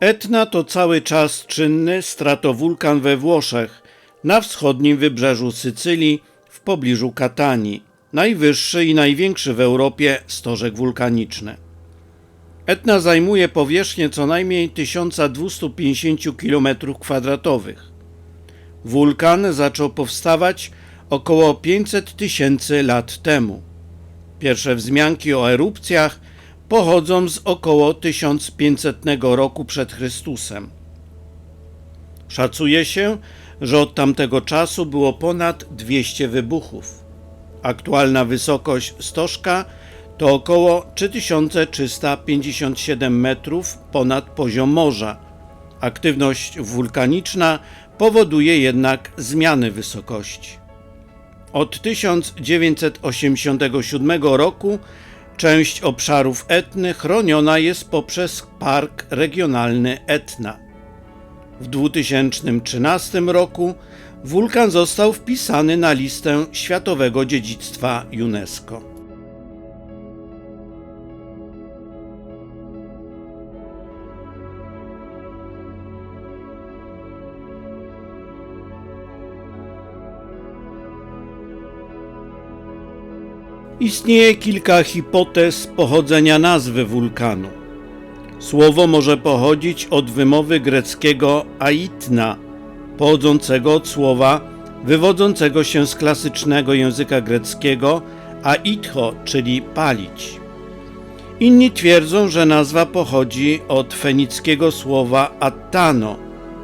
Etna to cały czas czynny stratowulkan we Włoszech, na wschodnim wybrzeżu Sycylii, w pobliżu Katanii. Najwyższy i największy w Europie stożek wulkaniczny. Etna zajmuje powierzchnię co najmniej 1250 km2. Wulkan zaczął powstawać około 500 tysięcy lat temu. Pierwsze wzmianki o erupcjach pochodzą z około 1500 roku przed Chrystusem. Szacuje się, że od tamtego czasu było ponad 200 wybuchów. Aktualna wysokość stożka to około 3357 metrów ponad poziom morza. Aktywność wulkaniczna powoduje jednak zmiany wysokości. Od 1987 roku część obszarów Etny chroniona jest poprzez Park Regionalny Etna. W 2013 roku wulkan został wpisany na listę Światowego Dziedzictwa UNESCO. Istnieje kilka hipotez pochodzenia nazwy wulkanu. Słowo może pochodzić od wymowy greckiego aitna, pochodzącego od słowa wywodzącego się z klasycznego języka greckiego aitho, czyli palić. Inni twierdzą, że nazwa pochodzi od fenickiego słowa attano,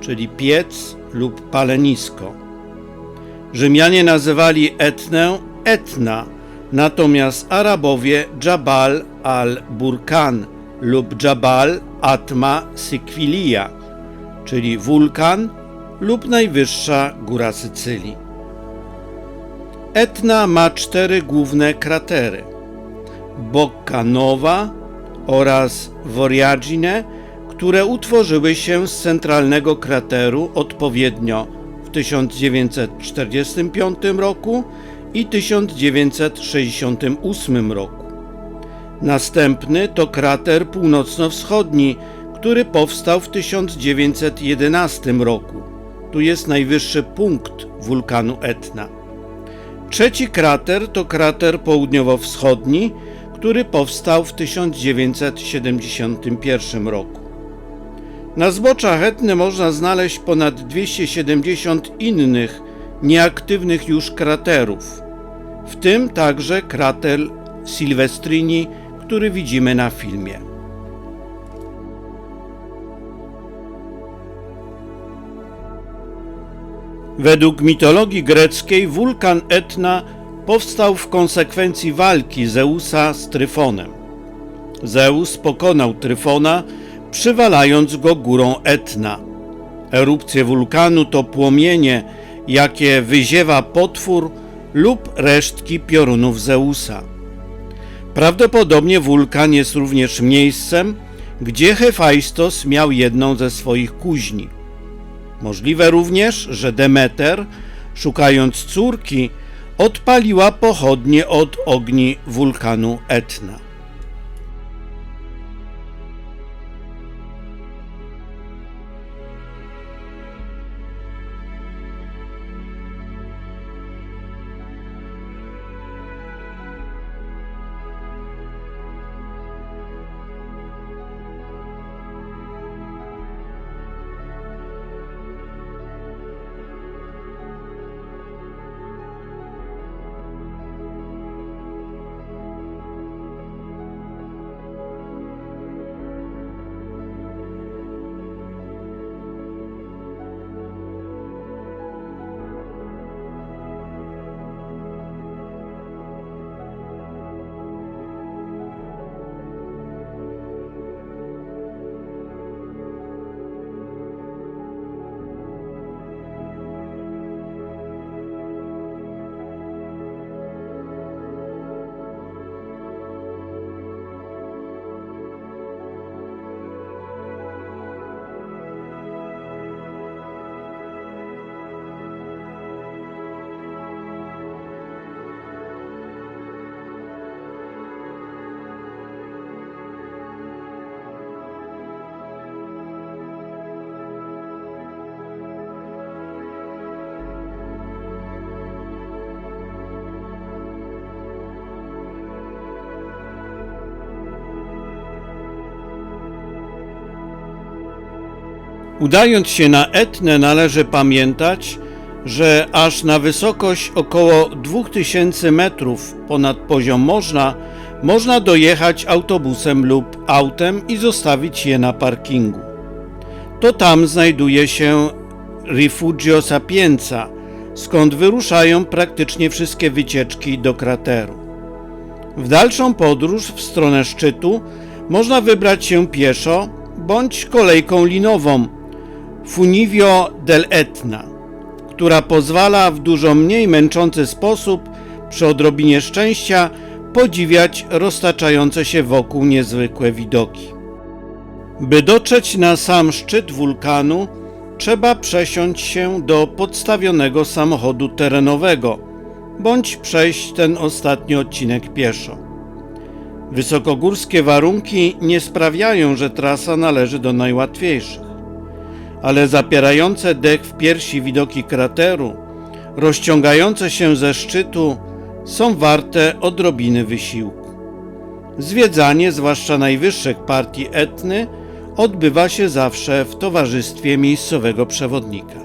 czyli piec lub palenisko. Rzymianie nazywali Etnę Etna, natomiast Arabowie Jabal al-Burkan lub Jabal Atma Sikwilia, czyli wulkan lub najwyższa góra Sycylii. Etna ma cztery główne kratery: Bocca Nowa oraz Voriagine, które utworzyły się z centralnego krateru odpowiednio w 1945 roku i 1968 roku. Następny to krater północno-wschodni, który powstał w 1911 roku. Tu jest najwyższy punkt wulkanu Etna. Trzeci krater to krater południowo-wschodni, który powstał w 1971 roku. Na zboczach Etny można znaleźć ponad 270 innych, nieaktywnych już kraterów, w tym także krater Silvestrini, który widzimy na filmie. Według mitologii greckiej wulkan Etna powstał w konsekwencji walki Zeusa z Tryfonem. Zeus pokonał Tryfona, przywalając go górą Etna. Erupcje wulkanu to płomienie, jakie wyziewa potwór lub resztki piorunów Zeusa. Prawdopodobnie wulkan jest również miejscem, gdzie Hefajstos miał jedną ze swoich kuźni. Możliwe również, że Demeter, szukając córki, odpaliła pochodnie od ogni wulkanu Etna. Udając się na Etnę należy pamiętać, że aż na wysokość około 2000 metrów ponad poziom morza można dojechać autobusem lub autem i zostawić je na parkingu. To tam znajduje się Rifugio Sapienza, skąd wyruszają praktycznie wszystkie wycieczki do krateru. W dalszą podróż w stronę szczytu można wybrać się pieszo bądź kolejką linową Funivio del Etna, która pozwala w dużo mniej męczący sposób przy odrobinie szczęścia podziwiać roztaczające się wokół niezwykłe widoki. By dotrzeć na sam szczyt wulkanu, trzeba przesiąść się do podstawionego samochodu terenowego bądź przejść ten ostatni odcinek pieszo. Wysokogórskie warunki nie sprawiają, że trasa należy do najłatwiejszych, ale zapierające dech w piersi widoki krateru, rozciągające się ze szczytu, są warte odrobiny wysiłku. Zwiedzanie, zwłaszcza najwyższych partii Etny, odbywa się zawsze w towarzystwie miejscowego przewodnika.